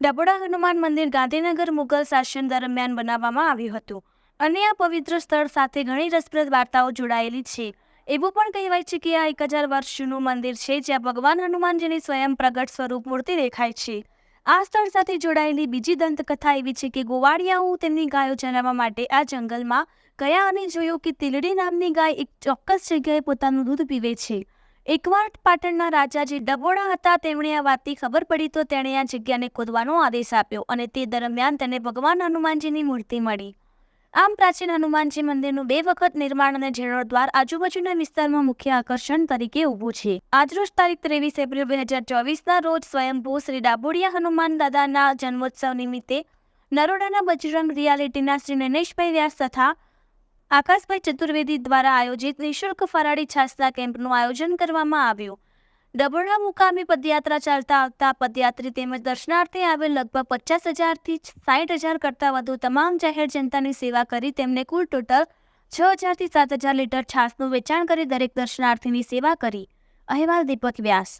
ડબોડા હનુમાન મંદિર ગાંધીનગર મુગલ શાસન દરમિયાન બનાવવામાં આવ્યું હતું. અને આ પવિત્ર સ્થળ સાથે ઘણી રસપ્રદ વાર્તાઓ જોડાયેલી છે. એવું પણ કહેવાય છે કે આ એક હજાર વર્ષ જૂનું મંદિર છે, જ્યાં ભગવાન હનુમાનજીની સ્વયં પ્રગટ સ્વરૂપ મૂર્તિ દેખાય છે. આ સ્થળ સાથે જોડાયેલી બીજી દંતકથા એવી છે કે ગોવાળિયાઓ તેમની ગાયો ચરાવવા માટે આ જંગલમાં ગયા અને જોયું કે તીલડી નામની ગાય એક ચોક્કસ જગ્યાએ પોતાનું દૂધ પીવે છે. એકવાર પાટણના રાજા જે ડબોડા હતા, તેમણે આ વાતની ખબર પડી તો તેણે આ જગ્યાને ખોદવાનો આદેશ આપ્યો અને તે દરમિયાન તેને ભગવાન હનુમાનજીની મૂર્તિ મળી. આમ પ્રાચીન હનુમાનજી મંદિરનું બે વખત નિર્માણ અને જીર્ણોદ્વાર આજુબાજુના વિસ્તારમાં મુખ્ય આકર્ષણ તરીકે ઊભું છે. આજરોજ તારીખ ત્રેવીસ એપ્રિલ બે હજાર ચોવીસના રોજ સ્વયંભૂ શ્રી ડાબોડિયા હનુમાન દાદાના જન્મોત્સવ નિમિત્તે નરોડાના બજરંગ રિયાલિટીના શ્રી નનેશભાઈ વ્યાસ તથા આકાશભાઈ ચતુર્વેદી દ્વારા આયોજિત નિઃશુલ્ક ફરાળી છાસના કેમ્પનું આયોજન કરવામાં આવ્યું. ડબોડા મુકામે પદયાત્રા ચાલતા આવતા પદયાત્રી તેમજ દર્શનાર્થે આવેલ લગભગ પચાસ હજારથી સાઠ હજાર કરતાં વધુ તમામ જાહેર જનતાની સેવા કરી તેમને કુલ ટોટલ છ હજારથી સાત હજાર લીટર છાસનું વેચાણ કરી દરેક દર્શનાર્થીની સેવા કરી. અહેવાલ દીપક વ્યાસ.